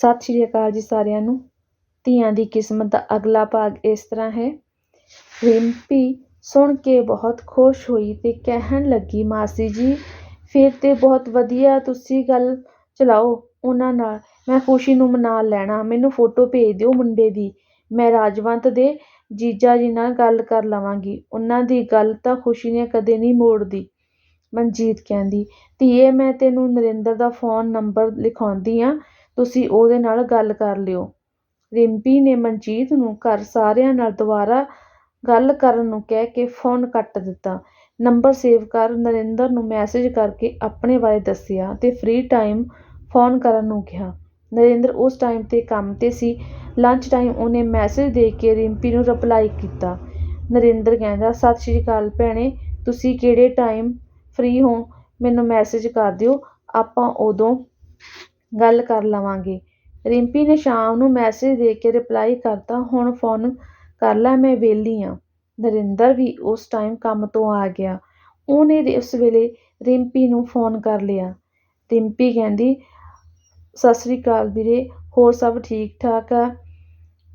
ਸਤਿ ਸ਼੍ਰੀ ਅਕਾਲ ਜੀ ਸਾਰਿਆਂ ਨੂੰ। ਧੀਆਂ ਦੀ ਕਿਸਮਤ ਦਾ ਅਗਲਾ ਭਾਗ ਇਸ ਤਰ੍ਹਾਂ ਹੈ। ਰਿੰਪੀ ਸੁਣ ਕੇ ਬਹੁਤ ਖੁਸ਼ ਹੋਈ ਤੇ ਕਹਿਣ ਲੱਗੀ, ਮਾਸੀ ਜੀ, ਫਿਰ ਤੇ ਬਹੁਤ ਵਧੀਆ ਤੁਸੀਂ ਗੱਲ ਚਲਾਓ ਉਹਨਾਂ ਨਾਲ। ਮੈਂ ਖੁਸ਼ੀ ਨੂੰ ਮਨਾ ਲੈਣਾ, ਮੈਨੂੰ ਫੋਟੋ ਭੇਜ ਦਿਓ ਮੁੰਡੇ ਦੀ। ਮੈਂ ਰਾਜਵੰਤ ਦੇ ਜੀਜਾ ਜੀ ਨਾਲ ਗੱਲ ਕਰ ਲਵਾਂਗੀ। ਉਹਨਾਂ ਦੀ ਗੱਲ ਤਾਂ ਖੁਸ਼ੀ ਨੇ ਕਦੇ ਨਹੀਂ ਮੋੜਦੀ, ਮਨਜੀਤ ਕਹਿੰਦੀ। ਧੀਏ, ਮੈਂ ਤੈਨੂੰ ਨਰਿੰਦਰ ਦਾ ਫੋਨ ਨੰਬਰ ਲਿਖਾਉਂਦੀ ਆ। ਤੁਸੀਂ ਉਹਦੇ ਨਾਲ ਗੱਲ ਕਰ ਲਿਓ। ਰਿੰਪੀ ਨੇ ਮਨਜੀਤ ਨੂੰ ਘਰ ਸਾਰਿਆਂ ਨਾਲ ਦੁਬਾਰਾ ਗੱਲ ਕਰਨ ਨੂੰ ਕਹਿ ਕੇ ਫੋਨ ਕੱਟ ਦਿੱਤਾ। ਨੰਬਰ ਸੇਵ ਕਰ ਨਰਿੰਦਰ ਨੂੰ ਮੈਸੇਜ ਕਰਕੇ ਆਪਣੇ ਬਾਰੇ ਦੱਸਿਆ ਤੇ ਫ੍ਰੀ ਟਾਈਮ ਫੋਨ ਕਰਨ ਨੂੰ ਕਿਹਾ। ਨਰਿੰਦਰ ਉਸ ਟਾਈਮ ਤੇ ਕੰਮ ਤੇ ਸੀ। ਲੰਚ ਟਾਈਮ ਉਹਨੇ ਮੈਸੇਜ ਦੇ ਕੇ ਰਿੰਪੀ ਨੂੰ ਰਿਪਲਾਈ ਕੀਤਾ। ਨਰਿੰਦਰ ਕਹਿੰਦਾ, ਸਤਿ ਸ਼੍ਰੀ ਅਕਾਲ ਭੈਣੇ, ਤੁਸੀਂ ਕਿਹੜੇ ਟਾਈਮ ਫ੍ਰੀ ਹੋ? ਮੈਨੂੰ ਮੈਸੇਜ ਕਰ ਦਿਓ। ਆਪਾਂ ਉਦੋਂ ਗੱਲ ਕਰ ਲਵਾਂਗੇ। ਰਿੰਪੀ ਨੇ ਸ਼ਾਮ ਨੂੰ ਮੈਸੇਜ ਦੇ ਕੇ ਰਿਪਲਾਈ ਕਰਤਾ, ਹੁਣ ਫੋਨ ਕਰ ਲੈ, ਮੈਂ ਵਿਹਲੀ ਆ। ਨਰਿੰਦਰ ਵੀ ਉਸ ਟਾਈਮ ਕੰਮ ਤੋਂ ਆ ਗਿਆ। ਉਹਨੇ ਉਸ ਵੇਲੇ ਰਿੰਪੀ ਨੂੰ ਫੋਨ ਕਰ ਲਿਆ। ਰਿੰਪੀ ਕਹਿੰਦੀ, ਸਤਿ ਸ੍ਰੀ ਅਕਾਲ ਵੀਰੇ, ਹੋਰ ਸਭ ਠੀਕ ਠਾਕ ਆ?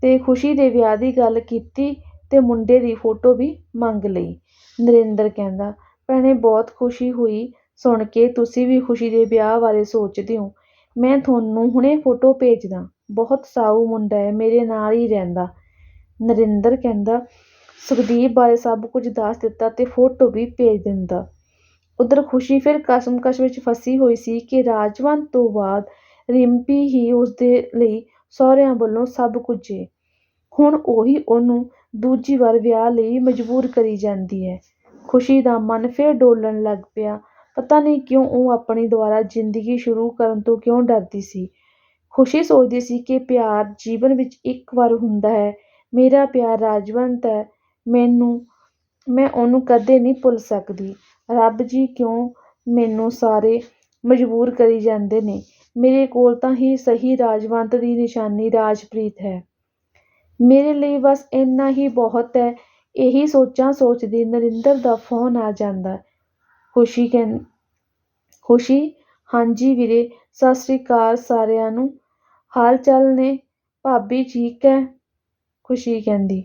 ਤੇ ਖੁਸ਼ੀ ਦੇ ਵਿਆਹ ਦੀ ਗੱਲ ਕੀਤੀ ਤੇ ਮੁੰਡੇ ਦੀ ਫੋਟੋ ਵੀ ਮੰਗ ਲਈ। ਨਰਿੰਦਰ ਕਹਿੰਦਾ, ਭੈਣੇ, ਬਹੁਤ ਖੁਸ਼ੀ ਹੋਈ ਸੁਣ ਕੇ। ਤੁਸੀਂ ਵੀ ਖੁਸ਼ੀ ਦੇ ਵਿਆਹ ਬਾਰੇ ਸੋਚਦੇ ਹੋ। ਮੈਂ ਤੁਹਾਨੂੰ ਹੁਣੇ ਫੋਟੋ ਭੇਜਦਾ। ਬਹੁਤ ਸਾਊ ਮੁੰਡਾ ਹੈ, ਮੇਰੇ ਨਾਲ ਹੀ ਰਹਿੰਦਾ। ਨਰਿੰਦਰ ਕਹਿੰਦਾ, ਸੁਖਦੀਪ ਬਾਰੇ ਸਭ ਕੁਝ ਦੱਸ ਦਿੱਤਾ ਤੇ ਫੋਟੋ ਵੀ ਭੇਜ ਦਿੰਦਾ। ਉਧਰ ਖੁਸ਼ੀ ਫਿਰ ਕਸ਼ਮਕਸ਼ ਵਿੱਚ ਫਸੀ ਹੋਈ ਸੀ ਕਿ ਰਾਜਵੰਤ ਤੋਂ ਬਾਅਦ ਰਿੰਪੀ ਹੀ ਉਸਦੇ ਲਈ ਸਹੁਰਿਆਂ ਵੱਲੋਂ ਸਭ ਕੁਝ ਏ। ਹੁਣ ਉਹੀ ਉਹਨੂੰ ਦੂਜੀ ਵਾਰ ਵਿਆਹ ਲਈ ਮਜਬੂਰ ਕਰੀ ਜਾਂਦੀ ਹੈ। ਖੁਸ਼ੀ ਦਾ ਮਨ ਫਿਰ ਡੋਲਣ ਲੱਗ ਪਿਆ। ਪਤਾ ਨਹੀਂ ਕਿਉਂ ਉਹ ਆਪਣੀ ਦੁਬਾਰਾ ਜ਼ਿੰਦਗੀ ਸ਼ੁਰੂ ਕਰਨ ਤੋਂ ਕਿਉਂ ਡਰਦੀ ਸੀ। ਖੁਸ਼ੀ ਸੋਚਦੀ ਸੀ ਕਿ ਪਿਆਰ ਜੀਵਨ ਵਿੱਚ ਇੱਕ ਵਾਰ ਹੁੰਦਾ ਹੈ। ਮੇਰਾ ਪਿਆਰ ਰਾਜਵੰਤ ਹੈ। ਮੈਨੂੰ, ਮੈਂ ਉਹਨੂੰ ਕਦੇ ਨਹੀਂ ਭੁੱਲ ਸਕਦੀ। ਰੱਬ ਜੀ ਕਿਉਂ ਮੈਨੂੰ ਸਾਰੇ ਮਜਬੂਰ ਕਰੀ ਜਾਂਦੇ ਨੇ? ਮੇਰੇ ਕੋਲ ਤਾਂ ਹੀ ਸਹੀ ਰਾਜਵੰਤ ਦੀ ਨਿਸ਼ਾਨੀ ਰਾਜਪ੍ਰੀਤ ਹੈ। ਮੇਰੇ ਲਈ ਬਸ ਇੰਨਾ ਹੀ ਬਹੁਤ ਹੈ। ਇਹੀ ਸੋਚਾਂ ਸੋਚਦੀ ਨਰਿੰਦਰ ਦਾ ਫੋਨ ਆ ਜਾਂਦਾ। ਖੁਸ਼ੀ ਕਹਿੰ, ਖੁਸ਼ੀ। ਹਾਂਜੀ ਵੀਰੇ, ਸਤਿ ਸ੍ਰੀ ਅਕਾਲ ਸਾਰਿਆਂ ਨੂੰ। ਹਾਲ ਚਾਲ ਨੇ? ਭਾਬੀ ਠੀਕ ਹੈ? ਖੁਸ਼ੀ ਕਹਿੰਦੀ।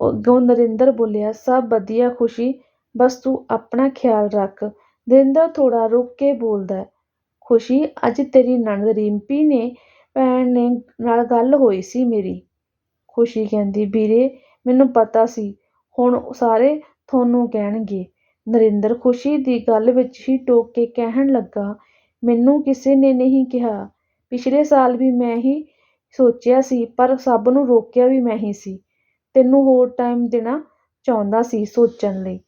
ਅੱਗੋਂ ਨਰਿੰਦਰ ਬੋਲਿਆ, ਸਭ ਵਧੀਆ ਖੁਸ਼ੀ, ਬਸ ਤੂੰ ਆਪਣਾ ਖਿਆਲ ਰੱਖ। ਨਰਿੰਦਰ ਥੋੜਾ ਰੁਕ ਕੇ ਬੋਲਦਾ, ਖੁਸ਼ੀ, ਅੱਜ ਤੇਰੀ ਨਣਦ ਰਿੰਪੀ ਨੇ, ਭੈਣ ਨੇ ਨਾਲ ਗੱਲ ਹੋਈ ਸੀ ਮੇਰੀ। ਖੁਸ਼ੀ ਕਹਿੰਦੀ, ਵੀਰੇ, ਮੈਨੂੰ ਪਤਾ ਸੀ, ਹੁਣ ਸਾਰੇ ਤੁਹਾਨੂੰ ਕਹਿਣਗੇ। ਨਰਿੰਦਰ ਖੁਸ਼ੀ ਦੀ ਗੱਲ ਵਿੱਚ ਹੀ ਟੋਕ ਕੇ ਕਹਿਣ ਲੱਗਾ, ਮੈਨੂੰ ਕਿਸੇ ਨੇ ਨਹੀਂ ਕਿਹਾ। ਪਿਛਲੇ ਸਾਲ ਵੀ ਮੈਂ ਹੀ ਸੋਚਿਆ ਸੀ, ਪਰ ਸਭ ਨੂੰ ਰੋਕਿਆ ਵੀ ਮੈਂ ਹੀ ਸੀ। ਤੈਨੂੰ ਹੋਰ ਟਾਈਮ ਦੇਣਾ ਚਾਹੁੰਦਾ ਸੀ ਸੋਚਣ ਲਈ।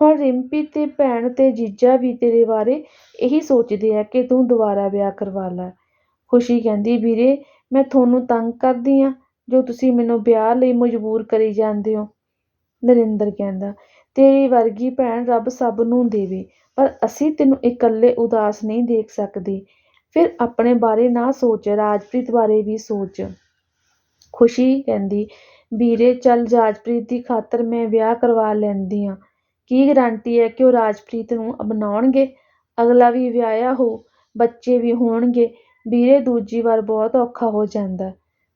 ਹੁਣ ਰਿੰਪੀ ਤੇ ਭੈਣ ਤੇ ਜੀਜਾ ਵੀ ਤੇਰੇ ਬਾਰੇ ਇਹੀ ਸੋਚਦੇ ਆ ਕਿ ਤੂੰ ਦੁਬਾਰਾ ਵਿਆਹ ਕਰਵਾ ਲੈ। ਖੁਸ਼ੀ ਕਹਿੰਦੀ, ਵੀਰੇ, ਮੈਂ ਤੁਹਾਨੂੰ ਤੰਗ ਕਰਦੀ ਆ ਜੋ ਤੁਸੀਂ ਮੈਨੂੰ ਵਿਆਹ ਲਈ ਮਜਬੂਰ ਕਰੀ ਜਾਂਦੇ ਹੋ। ਨਰਿੰਦਰ ਕਹਿੰਦਾ ਤੇਰੀ ਵਰਗੀ ਭੈਣ ਰੱਬ ਸਭ ਨੂੰ ਦੇਵੇ, ਪਰ ਅਸੀਂ ਤੈਨੂੰ ਇਕੱਲੇ ਉਦਾਸ ਨਹੀਂ ਦੇਖ ਸਕਦੇ। ਫਿਰ ਆਪਣੇ ਬਾਰੇ ਨਾ ਸੋਚ, ਰਾਜਪ੍ਰੀਤ ਬਾਰੇ ਵੀ ਸੋਚ। ਖੁਸ਼ੀ ਕਹਿੰਦੀ, ਵੀਰੇ, ਚੱਲ ਰਾਜਪ੍ਰੀਤ ਦੀ ਖਾਤਰ ਮੈਂ ਵਿਆਹ ਕਰਵਾ ਲੈਂਦੀ ਆ। ਕੀ ਗਰੰਟੀ ਹੈ ਕਿ ਉਹ ਰਾਜਪ੍ਰੀਤ ਨੂੰ ਅਪਣਾਉਣਗੇ? ਅਗਲਾ ਵੀ ਵਿਆਹਿਆ ਹੋ, ਬੱਚੇ ਵੀ ਹੋਣਗੇ। ਵੀਰੇ, ਦੂਜੀ ਵਾਰ ਬਹੁਤ ਔਖਾ ਹੋ ਜਾਂਦਾ।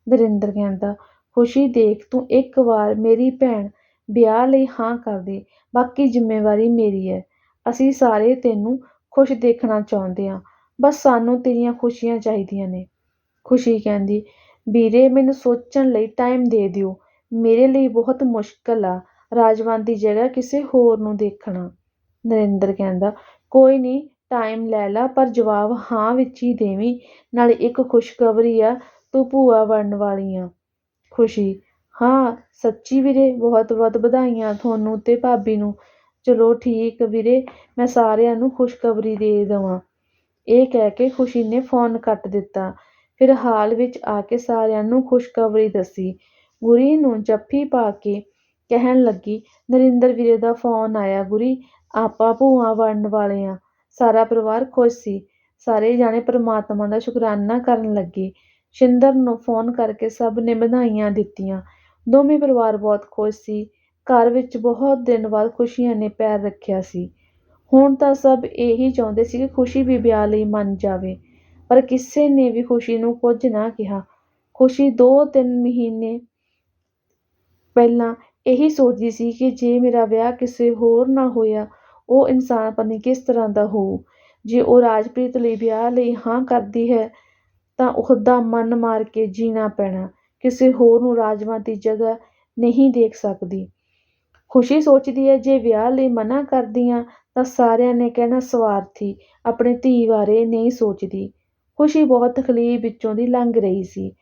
ਨਰਿੰਦਰ ਕਹਿੰਦਾ, ਖੁਸ਼ੀ ਦੇਖ, ਤੂੰ ਇੱਕ ਵਾਰ ਮੇਰੀ ਭੈਣ ਵਿਆਹ ਲਈ ਹਾਂ ਕਰ ਦੇ ਬਾਕੀ ਜ਼ਿੰਮੇਵਾਰੀ ਮੇਰੀ ਹੈ ਅਸੀਂ ਸਾਰੇ ਤੈਨੂੰ ਖੁਸ਼ ਦੇਖਣਾ ਚਾਹੁੰਦੇ ਹਾਂ ਬਸ ਸਾਨੂੰ ਤੇਰੀਆਂ ਖੁਸ਼ੀਆਂ ਚਾਹੀਦੀਆਂ ਨੇ। ਖੁਸ਼ੀ ਕਹਿੰਦੀ, ਵੀਰੇ, ਮੈਨੂੰ ਸੋਚਣ ਲਈ ਟਾਈਮ ਦੇ ਦਿਓ। ਮੇਰੇ ਲਈ ਬਹੁਤ ਮੁਸ਼ਕਲ ਆ। ਰਾਜਵੰਤ ਦੀ ਜਗ੍ਹਾ ਕਿਸੇ ਹੋਰ ਨੂੰ ਦੇਖਣਾ। ਨਰਿੰਦਰ ਕਹਿੰਦਾ, ਕੋਈ ਨਹੀਂ ਟਾਈਮ ਲੈ ਲਾ, ਪਰ ਜਵਾਬ ਹਾਂ ਵਿੱਚ ਹੀ ਦੇਵੀਂ। ਨਾਲੇ ਇੱਕ ਖੁਸ਼ਖਬਰੀ ਆ, ਤੂੰ ਭੂਆ ਬਣਨ ਵਾਲੀ ਆ। ਖੁਸ਼ੀ ਹਾਂ, ਸੱਚੀ ਵੀਰੇ, ਬਹੁਤ ਬਹੁਤ ਵਧਾਈਆਂ ਤੁਹਾਨੂੰ ਅਤੇ ਭਾਬੀ ਨੂੰ। ਚਲੋ ਠੀਕ ਵੀਰੇ, ਮੈਂ ਸਾਰਿਆਂ ਨੂੰ ਖੁਸ਼ਖਬਰੀ ਦੇ ਦੇਵਾਂ। ਇਹ ਕਹਿ ਕੇ ਖੁਸ਼ੀ ਨੇ ਫੋਨ ਕੱਟ ਦਿੱਤਾ। ਫਿਰ ਹਾਲ ਵਿੱਚ ਆ ਕੇ ਸਾਰਿਆਂ ਨੂੰ ਖੁਸ਼ਖਬਰੀ ਦੱਸੀ। ਗੁਰੀ ਨੂੰ ਜੱਫੀ ਪਾ ਕੇ ਕਹਿਣ ਲੱਗੀ, ਨਰਿੰਦਰ ਵੀਰੇ ਦਾ ਫੋਨ ਆਇਆ ਗੁਰੀ, ਆਪਾਂ ਭੂਆ ਬਣਨ ਵਾਲੇ ਆ। ਸਾਰਾ ਪਰਿਵਾਰ ਖੁਸ਼ ਸੀ। ਸਾਰੇ ਜਾਣੇ ਪ੍ਰਮਾਤਮਾ ਦਾ ਸ਼ੁਕਰਾਨਾ ਕਰਨ ਲੱਗੇ। ਸ਼ਿੰਦਰ ਨੂੰ ਫੋਨ ਕਰਕੇ ਸਭ ਨੇ ਵਧਾਈਆਂ ਦਿੱਤੀਆਂ। ਦੋਵੇਂ ਪਰਿਵਾਰ ਬਹੁਤ ਖੁਸ਼ ਸੀ ਘਰ ਵਿੱਚ ਬਹੁਤ ਦਿਨ ਬਾਅਦ ਖੁਸ਼ੀਆਂ ਨੇ ਪੈਰ ਰੱਖਿਆ ਸੀ ਹੁਣ ਤਾਂ ਸਭ ਇਹੀ ਚਾਹੁੰਦੇ ਸੀ ਕਿ ਖੁਸ਼ੀ ਵੀ ਵਿਆਹ ਲਈ ਮੰਨ ਜਾਵੇ ਪਰ ਕਿਸੇ ਨੇ ਵੀ ਖੁਸ਼ੀ ਨੂੰ ਕੁਝ ਨਾ ਕਿਹਾ। ਖੁਸ਼ੀ ਦੋ-ਤਿੰਨ ਮਹੀਨੇ ਪਹਿਲਾਂ ਇਹੀ ਸੋਚਦੀ ਸੀ ਕਿ ਜੇ ਮੇਰਾ ਵਿਆਹ ਕਿਸੇ ਹੋਰ ਨਾਲ ਹੋਇਆ, ਉਹ ਇਨਸਾਨ ਪਤਾ ਕਿਸ ਤਰ੍ਹਾਂ ਦਾ ਹੋਊ। ਜੇ ਉਹ ਰਾਜਪ੍ਰੀਤ ਲਈ ਵਿਆਹ ਲਈ ਹਾਂ ਕਰਦੀ ਹੈ ਤਾਂ ਉਹਦਾ ਮਨ ਮਾਰ ਕੇ ਜੀਣਾ ਪੈਣਾ। ਕਿਸੇ ਹੋਰ ਨੂੰ ਰਾਜਵੰਤ ਦੀ ਜਗ੍ਹਾ ਨਹੀਂ ਦੇਖ ਸਕਦੀ। ਖੁਸ਼ੀ ਸੋਚਦੀ ਹੈ ਜੇ ਵਿਆਹ ਲਈ ਮਨਾ ਕਰਦੀ ਹਾਂ ਤਾਂ ਸਾਰਿਆਂ ਨੇ ਕਹਿਣਾ ਸਵਾਰਥੀ, ਆਪਣੀ ਧੀ ਬਾਰੇ ਨਹੀਂ ਸੋਚਦੀ। ਖੁਸ਼ੀ ਬਹੁਤ ਤਕਲੀਫ਼ ਵਿੱਚੋਂ ਦੀ ਲੰਘ ਰਹੀ ਸੀ।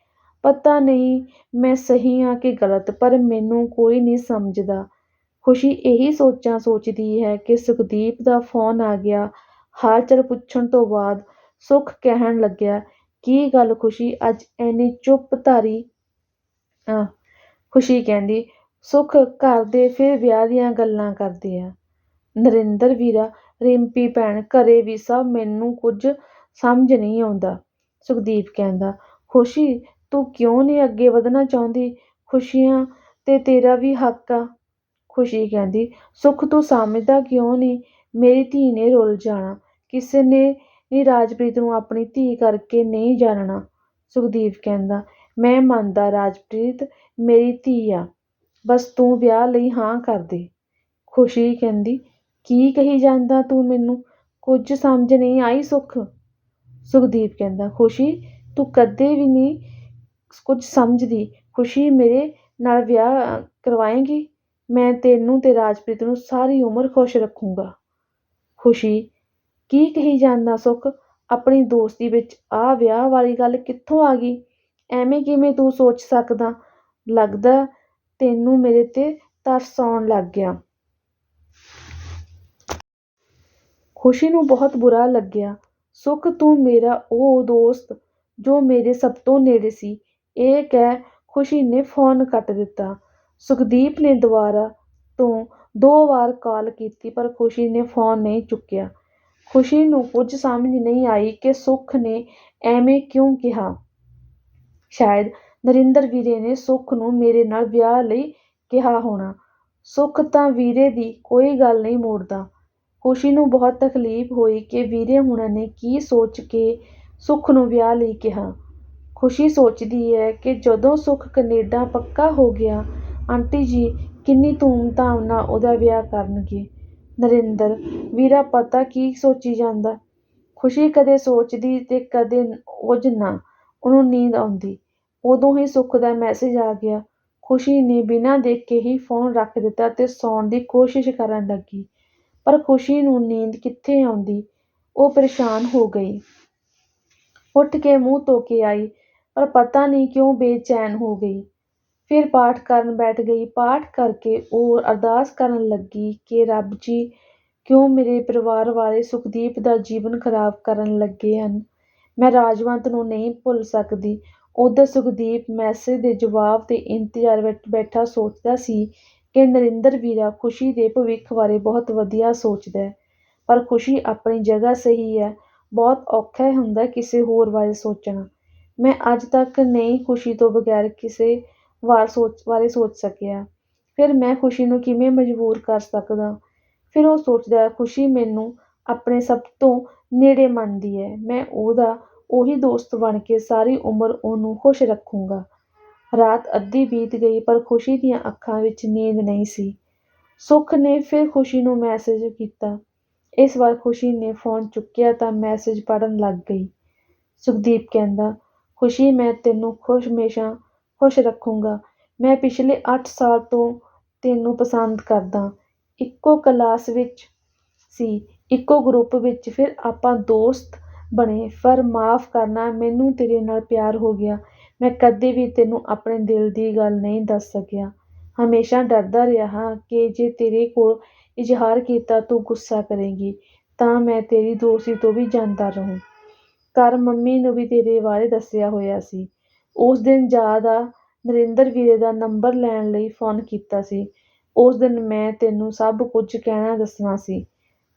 ਪਤਾ ਨਹੀਂ ਮੈਂ ਸਹੀ ਹਾਂ ਕਿ ਗਲਤ, ਪਰ ਮੈਨੂੰ ਕੋਈ ਨਹੀਂ ਸਮਝਦਾ। ਖੁਸ਼ੀ ਇਹੀ ਸੋਚਾਂ ਸੋਚਦੀ ਹੈ ਕਿ ਸੁਖਦੀਪ ਦਾ ਫ਼ੋਨ ਆ ਗਿਆ। ਹਾਲ-ਚਾਲ ਪੁੱਛਣ ਤੋਂ ਬਾਅਦ ਸੁੱਖ ਕਹਿਣ ਲੱਗਿਆ, "ਕੀ ਗੱਲ ਖੁਸ਼ੀ, ਅੱਜ ਐਨੀ ਚੁੱਪ ਧਾਰੀ ਖੁਸ਼ੀ ਕਹਿੰਦੀ, "ਸੁੱਖ, ਘਰ ਦੇ ਫਿਰ ਵਿਆਹ ਦੀਆਂ ਗੱਲਾਂ ਕਰਦੇ ਆ। ਨਰਿੰਦਰ ਵੀਰਾ, ਰਿੰਪੀ ਭੈਣ, ਘਰੇ ਵੀ ਸਭ ਮੈਨੂੰ ਕੁਝ ਸਮਝ ਨਹੀਂ ਆਉਂਦਾ।" ਸੁਖਦੀਪ ਕਹਿੰਦਾ, "ਖੁਸ਼ੀ, ਤੂੰ ਕਿਉਂ ਨਹੀਂ ਅੱਗੇ ਵਧਣਾ ਚਾਹੁੰਦੀ? ਖੁਸ਼ੀਆਂ 'ਤੇ ਤੇਰਾ ਵੀ ਹੱਕ ਆ।" ਖੁਸ਼ੀ ਕਹਿੰਦੀ, "ਸੁੱਖ, ਤੂੰ ਸਮਝਦਾ ਕਿਉਂ ਨਹੀਂ? ਮੇਰੀ ਧੀ ਨੇ ਰੁੱਲ ਜਾਣਾ। ਕਿਸੇ ਨੇ ਵੀ ਰਾਜਪ੍ਰੀਤ ਨੂੰ ਆਪਣੀ ਧੀ ਕਰਕੇ ਨਹੀਂ ਜਾਣਨਾ।" ਸੁਖਦੀਪ ਕਹਿੰਦਾ, "ਮੈਂ ਮੰਨਦਾ ਰਾਜਪ੍ਰੀਤ ਮੇਰੀ ਧੀ ਆ, ਬਸ ਤੂੰ ਵਿਆਹ ਲਈ ਹਾਂ ਕਰ ਦੇ।" ਖੁਸ਼ੀ ਕਹਿੰਦੀ, "ਕੀ ਕਹੀ ਜਾਂਦਾ ਤੂੰ ਮੈਨੂੰ ਕੁਝ ਸਮਝ ਨਹੀਂ ਆਈ ਸੁੱਖ।" ਸੁਖਦੀਪ ਕਹਿੰਦਾ, "ਖੁਸ਼ੀ, ਤੂੰ ਕਦੇ ਵੀ ਨਹੀਂ ਕੁਝ ਸਮਝਦੀ। ਖੁਸ਼ੀ, ਮੇਰੇ ਨਾਲ ਵਿਆਹ ਕਰਵਾਏਂਗੀ? ਮੈਂ ਤੈਨੂੰ ਤੇ ਰਾਜਪ੍ਰੀਤ ਨੂੰ ਸਾਰੀ ਉਮਰ ਖੁਸ਼ ਰੱਖੂੰਗਾ।" ਖੁਸ਼ੀ, "ਕੀ ਕਹੀ ਜਾਂਦਾ ਸੁੱਖ, ਆਪਣੀ ਦੋਸਤੀ ਵਿੱਚ ਆਹ ਵਿਆਹ ਵਾਲੀ ਗੱਲ ਕਿੱਥੋਂ ਆ ਗਈ? ਐਵੇਂ ਕਿਵੇਂ ਤੂੰ ਸੋਚ ਸਕਦਾ ਲੱਗਦਾ ਤੈਨੂੰ ਮੇਰੇ 'ਤੇ ਤਰਸ ਆਉਣ ਲੱਗ ਗਿਆ।" ਖੁਸ਼ੀ ਨੂੰ ਬਹੁਤ ਬੁਰਾ ਲੱਗਿਆ। "ਸੁੱਖ, ਤੂੰ ਮੇਰਾ ਉਹ ਦੋਸਤ ਜੋ ਮੇਰੇ ਸਭ ਤੋਂ ਨੇੜੇ ਸੀ।" ਇਹ ਕਹਿ ਖੁਸ਼ੀ ਨੇ ਫ਼ੋਨ ਕੱਟ ਦਿੱਤਾ। ਸੁਖਦੀਪ ਨੇ ਦੁਬਾਰਾ ਤੋਂ ਦੋ ਵਾਰ ਕਾਲ ਕੀਤੀ ਪਰ ਖੁਸ਼ੀ ਨੇ ਫ਼ੋਨ ਨਹੀਂ ਚੁੱਕਿਆ। ਖੁਸ਼ੀ ਨੂੰ ਕੁਝ ਸਮਝ ਨਹੀਂ ਆਈ ਕਿ ਸੁੱਖ ਨੇ ਐਵੇਂ ਕਿਉਂ ਕਿਹਾ। ਸ਼ਾਇਦ ਨਰਿੰਦਰ ਵੀਰੇ ਨੇ ਸੁੱਖ ਨੂੰ ਮੇਰੇ ਨਾਲ ਵਿਆਹ ਲਈ ਕਿਹਾ ਹੋਣਾ। ਸੁੱਖ ਤਾਂ ਵੀਰੇ ਦੀ ਕੋਈ ਗੱਲ ਨਹੀਂ ਮੋੜਦਾ। ਖੁਸ਼ੀ ਨੂੰ ਬਹੁਤ ਤਕਲੀਫ਼ ਹੋਈ ਕਿ ਵੀਰੇ ਹੁਣਾਂ ਨੇ ਕੀ ਸੋਚ ਕੇ ਸੁੱਖ ਨੂੰ ਵਿਆਹ ਲਈ ਕਿਹਾ। ਖੁਸ਼ੀ ਸੋਚਦੀ ਹੈ ਕਿ ਜਦੋਂ ਸੁੱਖ ਕਨੇਡਾ ਪੱਕਾ ਹੋ ਗਿਆ, ਆਂਟੀ ਜੀ ਕਿੰਨੀ ਧੂਮ-ਧਾਮ ਨਾਲ ਉਹਦਾ ਵਿਆਹ ਕਰਨਗੇ। ਨਰਿੰਦਰ ਵੀਰਾ ਪਤਾ ਕੀ ਸੋਚੀ ਜਾਂਦਾ। ਖੁਸ਼ੀ ਕਦੇ ਸੋਚਦੀ ਤੇ ਕਦੇ ਕੁਝ ਨਾ, ਉਹਨੂੰ ਨੀਂਦ ਆਉਂਦੀ। ਉਦੋਂ ਹੀ ਸੁੱਖ ਦਾ ਮੈਸੇਜ ਆ ਗਿਆ। ਖੁਸ਼ੀ ਨੇ ਬਿਨਾਂ ਦੇਖੇ ਹੀ ਫ਼ੋਨ ਰੱਖ ਦਿੱਤਾ ਤੇ ਸੌਣ ਦੀ ਕੋਸ਼ਿਸ਼ ਕਰਨ ਲੱਗੀ, ਪਰ ਖੁਸ਼ੀ ਨੂੰ ਨੀਂਦ ਕਿੱਥੇ ਆਉਂਦੀ। ਉਹ ਪਰੇਸ਼ਾਨ ਹੋ ਗਈ। ਉੱਠ ਕੇ ਮੂੰਹ ਧੋ ਕੇ ਆਈ, ਪਰ ਪਤਾ ਨਹੀਂ ਕਿਉਂ ਬੇਚੈਨ ਹੋ ਗਈ। ਫਿਰ ਪਾਠ ਕਰਨ ਬੈਠ ਗਈ। ਪਾਠ ਕਰਕੇ ਉਹ ਅਰਦਾਸ ਕਰਨ ਲੱਗੀ ਕਿ ਰੱਬ ਜੀ, ਕਿਉਂ ਮੇਰੇ ਪਰਿਵਾਰ ਵਾਲੇ ਸੁਖਦੀਪ ਦਾ ਜੀਵਨ ਖ਼ਰਾਬ ਕਰਨ ਲੱਗੇ ਹਨ। ਮੈਂ ਰਾਜਵੰਤ ਨੂੰ ਨਹੀਂ ਭੁੱਲ ਸਕਦੀ। ਉੱਧਰ ਸੁਖਦੀਪ ਮੈਸੇਜ ਦੇ ਜਵਾਬ ਦੇ ਇੰਤਜ਼ਾਰ ਵਿੱਚ ਬੈਠਾ ਸੋਚਦਾ ਸੀ ਕਿ ਨਰਿੰਦਰ ਵੀਰਾ ਖੁਸ਼ੀ ਦੇ ਭਵਿੱਖ ਬਾਰੇ ਬਹੁਤ ਵਧੀਆ ਸੋਚਦਾ, ਪਰ ਖੁਸ਼ੀ ਆਪਣੀ ਜਗ੍ਹਾ ਸਹੀ ਹੈ। ਬਹੁਤ ਔਖਾ ਹੁੰਦਾ ਕਿਸੇ ਹੋਰ ਬਾਰੇ ਸੋਚਣਾ। ਮੈਂ ਅੱਜ ਤੱਕ ਨਹੀਂ ਖੁਸ਼ੀ ਤੋਂ ਬਗੈਰ ਕਿਸੇ ਵਾਰ ਸੋਚ ਬਾਰੇ ਸੋਚ ਸਕਿਆ, ਫਿਰ ਮੈਂ ਖੁਸ਼ੀ ਨੂੰ ਕਿਵੇਂ ਮਜਬੂਰ ਕਰ ਸਕਦਾ। ਫਿਰ ਉਹ ਸੋਚਦਾ, ਖੁਸ਼ੀ ਮੈਨੂੰ ਆਪਣੇ ਸਭ ਤੋਂ ਨੇੜੇ ਮੰਨਦੀ ਹੈ, ਮੈਂ ਉਹਦਾ ਉਹੀ ਦੋਸਤ ਬਣ ਕੇ ਸਾਰੀ ਉਮਰ ਉਹਨੂੰ ਖੁਸ਼ ਰੱਖੂੰਗਾ। ਰਾਤ ਅੱਧੀ ਬੀਤ ਗਈ ਪਰ ਖੁਸ਼ੀ ਦੀਆਂ ਅੱਖਾਂ ਵਿੱਚ ਨੀਂਦ ਨਹੀਂ ਸੀ। ਸੁੱਖ ਨੇ ਫਿਰ ਖੁਸ਼ੀ ਨੂੰ ਮੈਸੇਜ ਕੀਤਾ। ਇਸ ਵਾਰ ਖੁਸ਼ੀ ਨੇ ਫ਼ੋਨ ਚੁੱਕਿਆ ਤਾਂ ਮੈਸੇਜ ਪੜ੍ਹਨ ਲੱਗ ਗਈ। ਸੁਖਦੀਪ ਕਹਿੰਦਾ, ਖੁਸ਼ੀ, ਮੈਂ ਤੈਨੂੰ ਖੁਸ਼ ਹਮੇਸ਼ਾ ਖੁਸ਼ ਰੱਖੂੰਗਾ। ਮੈਂ ਪਿਛਲੇ ਅੱਠ ਸਾਲ ਤੋਂ ਤੈਨੂੰ ਪਸੰਦ ਕਰਦਾ। ਇੱਕੋ ਕਲਾਸ ਵਿੱਚ ਸੀ, ਇੱਕੋ ਗਰੁੱਪ ਵਿੱਚ, ਫਿਰ ਆਪਾਂ ਦੋਸਤ ਬਣੇ, ਪਰ ਮਾਫ਼ ਕਰਨਾ, ਮੈਨੂੰ ਤੇਰੇ ਨਾਲ ਪਿਆਰ ਹੋ ਗਿਆ। ਮੈਂ ਕਦੇ ਵੀ ਤੈਨੂੰ ਆਪਣੇ ਦਿਲ ਦੀ ਗੱਲ ਨਹੀਂ ਦੱਸ ਸਕਿਆ। ਹਮੇਸ਼ਾ ਡਰਦਾ ਰਿਹਾ ਹਾਂ ਕਿ ਜੇ ਤੇਰੇ ਕੋਲ ਇਜ਼ਹਾਰ ਕੀਤਾ ਤੂੰ ਗੁੱਸਾ ਕਰੇਂਗੀ ਤਾਂ ਮੈਂ ਤੇਰੀ ਦੋਸਤੀ ਤੋਂ ਵੀ ਜਾਂਦਾ ਰਹੂੰ। ਘਰ ਮੰਮੀ ਨੂੰ ਵੀ ਤੇਰੇ ਬਾਰੇ ਦੱਸਿਆ ਹੋਇਆ ਸੀ। ਉਸ ਦਿਨ ਯਾਦ ਆ, ਨਰਿੰਦਰ ਵੀਰੇ ਦਾ ਨੰਬਰ ਲੈਣ ਲਈ ਫ਼ੋਨ ਕੀਤਾ ਸੀ। ਉਸ ਦਿਨ ਮੈਂ ਤੈਨੂੰ ਸਭ ਕੁਝ ਕਹਿਣਾ ਦੱਸਣਾ ਸੀ,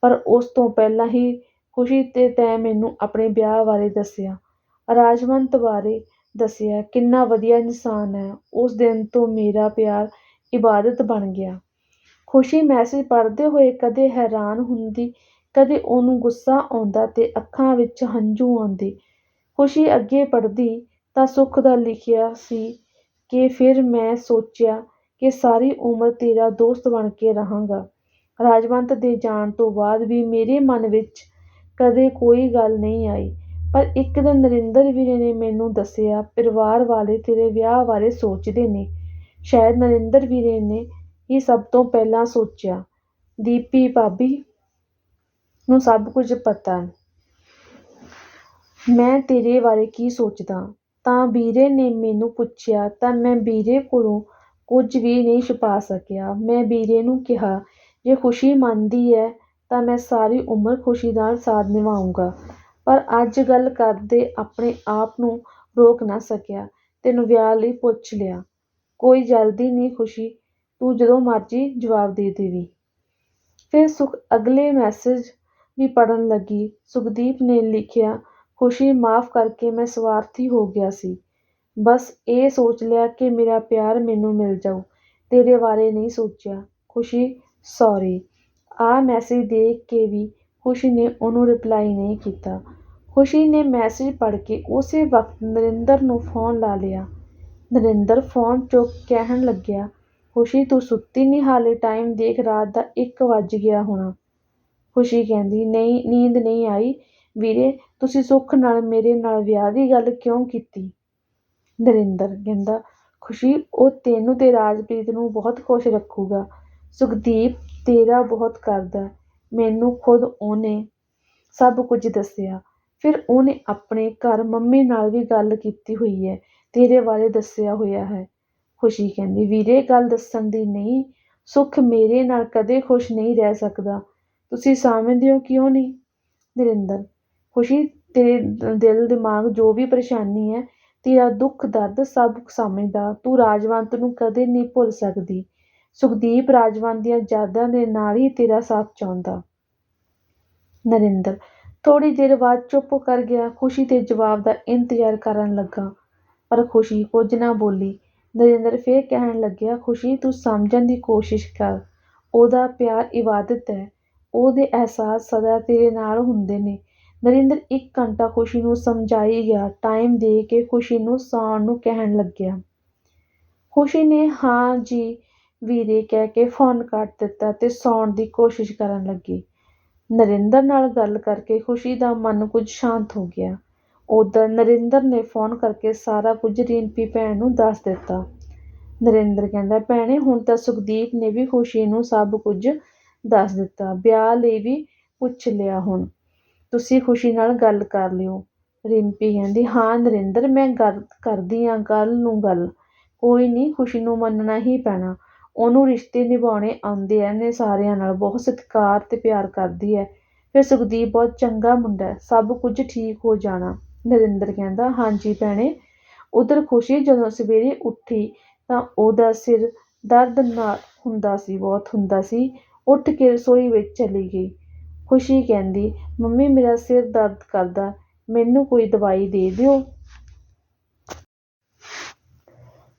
ਪਰ ਉਸ ਤੋਂ ਪਹਿਲਾਂ ਹੀ ਖੁਸ਼ੀ ਤੇ ਤੈਂ ਮੈਨੂੰ ਆਪਣੇ ਵਿਆਹ ਬਾਰੇ ਦੱਸਿਆ, ਰਾਜਵੰਤ ਬਾਰੇ ਦੱਸਿਆ, ਕਿੰਨਾ ਵਧੀਆ ਇਨਸਾਨ ਹੈ। ਉਸ ਦਿਨ ਤੋਂ ਮੇਰਾ ਪਿਆਰ ਇਬਾਦਤ ਬਣ ਗਿਆ। ਖੁਸ਼ੀ ਮੈਸੇਜ ਪੜ੍ਹਦੇ ਹੋਏ ਕਦੇ ਹੈਰਾਨ ਹੁੰਦੀ, ਕਦੇ ਉਹਨੂੰ ਗੁੱਸਾ ਆਉਂਦਾ ਤੇ ਅੱਖਾਂ ਵਿੱਚ ਹੰਝੂ ਆਉਂਦੇ। ਖੁਸ਼ੀ ਅੱਗੇ ਪੜ੍ਹਦੀ ਤਾਂ ਸੁੱਖ ਦਾ ਲਿਖਿਆ ਸੀ ਕਿ ਫਿਰ ਮੈਂ ਸੋਚਿਆ ਕਿ ਸਾਰੀ ਉਮਰ ਤੇਰਾ ਦੋਸਤ ਬਣ ਕੇ ਰਹਾਂਗਾ। ਰਾਜਵੰਤ ਦੇ ਜਾਣ ਤੋਂ ਬਾਅਦ ਵੀ ਮੇਰੇ ਮਨ ਵਿੱਚ ਕਦੇ ਕੋਈ ਗੱਲ ਨਹੀਂ ਆਈ। ਪਰ ਇੱਕ ਦਿਨ ਨਰਿੰਦਰ ਵੀਰੇ ਨੇ ਮੈਨੂੰ ਦੱਸਿਆ, ਪਰਿਵਾਰ ਵਾਲੇ ਤੇਰੇ ਵਿਆਹ ਬਾਰੇ ਸੋਚਦੇ ਨੇ। ਸ਼ਾਇਦ ਨਰਿੰਦਰ ਵੀਰੇ ਨੇ ਹੀ ਸਭ ਤੋਂ ਪਹਿਲਾਂ ਸੋਚਿਆ। ਦੀਪੀ ਭਾਬੀ ਨੂੰ ਸਭ ਕੁਝ ਪਤਾ। ਮੈਂ ਤੇਰੇ ਬਾਰੇ ਕੀ ਸੋਚਦਾ। ਤਾਂ ਵੀਰੇ ਨੇ ਮੈਨੂੰ ਪੁੱਛਿਆ ਤਾਂ ਮੈਂ ਵੀਰੇ ਕੋਲੋਂ ਕੁਝ ਵੀ ਨਹੀਂ ਛੁਪਾ ਸਕਿਆ। ਮੈਂ ਵੀਰੇ ਨੂੰ ਕਿਹਾ, ਜੇ ਖੁਸ਼ੀ ਮੰਨਦੀ ਹੈ ਤਾਂ ਮੈਂ ਸਾਰੀ ਉਮਰ ਖੁਸ਼ੀ ਨਾਲ ਸਾਥ ਨਿਭਾਊਂਗਾ। ਪਰ ਅੱਜ ਗੱਲ ਕਰਦੇ ਆਪਣੇ ਆਪ ਨੂੰ ਰੋਕ ਨਾ ਸਕਿਆ। ਤੈਨੂੰ ਵਿਆਹ ਲਈ ਪੁੱਛ ਲਿਆ। ਕੋਈ ਜਲਦੀ ਨਹੀਂ ਖੁਸ਼ੀ, ਤੂੰ ਜਦੋਂ ਮਰਜ਼ੀ ਜਵਾਬ ਦੇ ਦੇਵੀਂ। ਫਿਰ ਸੁਖ ਅਗਲੇ ਮੈਸੇਜ ਵੀ ਪੜ੍ਹਨ ਲੱਗੀ। ਸੁਖਦੀਪ ਨੇ ਲਿਖਿਆ, ਖੁਸ਼ੀ ਮਾਫ਼ ਕਰਕੇ ਮੈਂ ਸਵਾਰਥੀ ਹੋ ਗਿਆ ਸੀ। ਬਸ ਇਹ ਸੋਚ ਲਿਆ ਕਿ ਮੇਰਾ ਪਿਆਰ ਮੈਨੂੰ ਮਿਲ ਜਾਊ। ਤੇਰੇ ਬਾਰੇ ਨਹੀਂ ਸੋਚਿਆ। ਖੁਸ਼ੀ ਸੌਰੀ। ਆਹ ਮੈਸੇਜ ਦੇਖ ਕੇ ਵੀ ਖੁਸ਼ੀ ਨੇ ਉਹਨੂੰ ਰਿਪਲਾਈ ਨਹੀਂ ਕੀਤਾ। ਖੁਸ਼ੀ ਨੇ ਮੈਸੇਜ ਪੜ੍ਹ ਕੇ ਉਸੇ ਵਕਤ ਨਰਿੰਦਰ ਨੂੰ ਫੋਨ ਲਾ ਲਿਆ। ਨਰਿੰਦਰ ਫੋਨ ਚੁੱਕ ਕਹਿਣ ਲੱਗਿਆ, ਖੁਸ਼ੀ ਤੂੰ ਸੁੱਤੀ ਨਹੀਂ ਹਾਲੇ ਟਾਈਮ ਦੇਖ ਰਾਤ ਦਾ ਇੱਕ ਵੱਜ ਗਿਆ ਹੋਣਾ। ਖੁਸ਼ੀ ਕਹਿੰਦੀ, ਨਹੀਂ ਨੀਂਦ ਨਹੀਂ ਆਈ ਵੀਰੇ ਤੁਸੀਂ ਸੁੱਖ ਨਾਲ ਮੇਰੇ ਨਾਲ ਵਿਆਹ ਦੀ ਗੱਲ ਕਿਉਂ ਕੀਤੀ। ਨਰਿੰਦਰ ਕਹਿੰਦਾ, ਖੁਸ਼ੀ ਉਹ ਤੈਨੂੰ ਤੇ ਰਾਜਪ੍ਰੀਤ ਨੂੰ ਬਹੁਤ ਖੁਸ਼ ਰੱਖੂਗਾ। ਸੁਖਦੀਪ ਤੇਰਾ ਬਹੁਤ ਕਰਦਾ। ਮੈਨੂੰ ਖੁਦ ਉਹਨੇ ਸਭ ਕੁਝ ਦੱਸਿਆ। ਫਿਰ ਉਹਨੇ ਆਪਣੇ ਘਰ ਮੰਮੀ ਨਾਲ ਵੀ ਗੱਲ ਕੀਤੀ ਹੋਈ ਹੈ ਤੇਰੇ ਬਾਰੇ ਦੱਸਿਆ ਹੋਇਆ ਹੈ। ਖੁਸ਼ੀ ਕਹਿੰਦੀ, ਵੀਰੇ ਗੱਲ ਦੱਸਣ ਦੀ ਨਹੀਂ, ਸੁੱਖ ਮੇਰੇ ਨਾਲ ਕਦੇ ਖੁਸ਼ ਨਹੀਂ ਰਹਿ ਸਕਦਾ। ਤੁਸੀਂ ਸਮਝਦੇ ਹੋ ਕਿਉਂ ਨਹੀਂ। ਨਰਿੰਦਰ, ਖੁਸ਼ੀ ਤੇਰੇ ਦਿਲ ਦਿਮਾਗ ਜੋ ਵੀ ਪਰੇਸ਼ਾਨੀ ਹੈ ਤੇਰਾ ਦੁੱਖ ਦਰਦ ਸਭ ਸਮਝਦਾ। ਤੂੰ ਰਾਜਵੰਤ ਨੂੰ ਕਦੇ ਨਹੀਂ ਭੁੱਲ ਸਕਦੀ। ਸੁਖਦੀਪ ਰਾਜਵੰਤ ਦੀਆਂ ਯਾਦਾਂ ਦੇ ਨਾਲ ਹੀ ਤੇਰਾ ਸਾਥ ਚਾਹੁੰਦਾ। ਨਰਿੰਦਰ ਥੋੜ੍ਹੀ ਦੇਰ ਬਾਅਦ ਚੁੱਪ ਕਰ ਗਿਆ। ਖੁਸ਼ੀ ਦੇ ਜਵਾਬ ਦਾ ਇੰਤਜ਼ਾਰ ਕਰਨ ਲੱਗਾ, ਪਰ ਖੁਸ਼ੀ ਕੁਝ ਨਾ ਬੋਲੀ। ਨਰਿੰਦਰ ਫਿਰ ਕਹਿਣ ਲੱਗਿਆ, ਖੁਸ਼ੀ ਤੂੰ ਸਮਝਣ ਦੀ ਕੋਸ਼ਿਸ਼ ਕਰ। ਉਹਦਾ ਪਿਆਰ ਇਬਾਦਤ ਹੈ ਉਹਦੇ ਅਹਿਸਾਸ ਸਦਾ ਤੇਰੇ ਨਾਲ ਹੁੰਦੇ ਨੇ। ਨਰਿੰਦਰ ਇੱਕ ਘੰਟਾ ਖੁਸ਼ੀ ਨੂੰ ਸਮਝਾਈ ਗਿਆ। ਟਾਈਮ ਦੇ ਕੇ ਖੁਸ਼ੀ ਨੂੰ ਸੌਣ ਨੂੰ ਕਹਿਣ ਲੱਗਿਆ। ਖੁਸ਼ੀ ਨੇ ਹਾਂ ਜੀ ਵੀਰੇ ਕਹਿ ਕੇ ਫੋਨ ਕੱਟ ਦਿੱਤਾ ਅਤੇ ਸੌਣ ਦੀ ਕੋਸ਼ਿਸ਼ ਕਰਨ ਲੱਗੀ। ਨਰਿੰਦਰ ਨਾਲ ਗੱਲ ਕਰਕੇ ਖੁਸ਼ੀ ਦਾ ਮਨ ਕੁਝ ਸ਼ਾਂਤ ਹੋ ਗਿਆ। ਉੱਧਰ ਨਰਿੰਦਰ ਨੇ ਫੋਨ ਕਰਕੇ ਸਾਰਾ ਕੁਝ ਰਿੰਪੀ ਭੈਣ ਨੂੰ ਦੱਸ ਦਿੱਤਾ। ਨਰਿੰਦਰ ਕਹਿੰਦਾ, ਭੈਣੇ ਹੁਣ ਤਾਂ ਸੁਖਦੀਪ ਨੇ ਵੀ ਖੁਸ਼ੀ ਨੂੰ ਸਭ ਕੁਝ ਦੱਸ ਦਿੱਤਾ। ਵਿਆਹ ਲਈ ਵੀ ਪੁੱਛ ਲਿਆ ਹੁਣ ਤੁਸੀਂ ਖੁਸ਼ੀ ਨਾਲ ਗੱਲ ਕਰ ਲਿਓ। ਰਿੰਪੀ ਕਹਿੰਦੀ, ਹਾਂ ਨਰਿੰਦਰ ਮੈਂ ਗੱਲ ਕਰਦੀ ਆਂ ਗੱਲ ਨੂੰ ਗੱਲ। ਕੋਈ ਨਹੀਂ ਖੁਸ਼ੀ ਨੂੰ ਮੰਨਣਾ ਹੀ ਪੈਣਾ। ਉਹਨੂੰ ਰਿਸ਼ਤੇ ਨਿਭਾਉਣੇ ਆਉਂਦੇ ਨੇ ਸਾਰਿਆਂ ਨਾਲ, ਬਹੁਤ ਸਤਿਕਾਰ ਤੇ ਪਿਆਰ ਕਰਦੀ ਹੈ ਫਿਰ ਸੁਖਦੀਪ ਬਹੁਤ ਚੰਗਾ ਮੁੰਡਾ, ਸਭ ਕੁਝ ਠੀਕ ਹੋ ਜਾਣਾ। ਨਰਿੰਦਰ ਕਹਿੰਦਾ, ਹਾਂਜੀ ਭੈਣੇ। ਉੱਧਰ ਖੁਸ਼ੀ ਜਦੋਂ ਸਵੇਰੇ ਉੱਠੀ ਤਾਂ ਉਹਦਾ ਸਿਰ ਦਰਦ ਹੁੰਦਾ ਸੀ ਬਹੁਤ ਹੁੰਦਾ ਸੀ। ਉੱਠ ਕੇ ਰਸੋਈ ਵਿੱਚ ਚਲੀ ਗਈ। ਖੁਸ਼ੀ ਕਹਿੰਦੀ, ਮੰਮੀ ਮੇਰਾ ਸਿਰ ਦਰਦ ਕਰਦਾ, ਮੈਨੂੰ ਕੋਈ ਦਵਾਈ ਦੇ ਦਿਓ।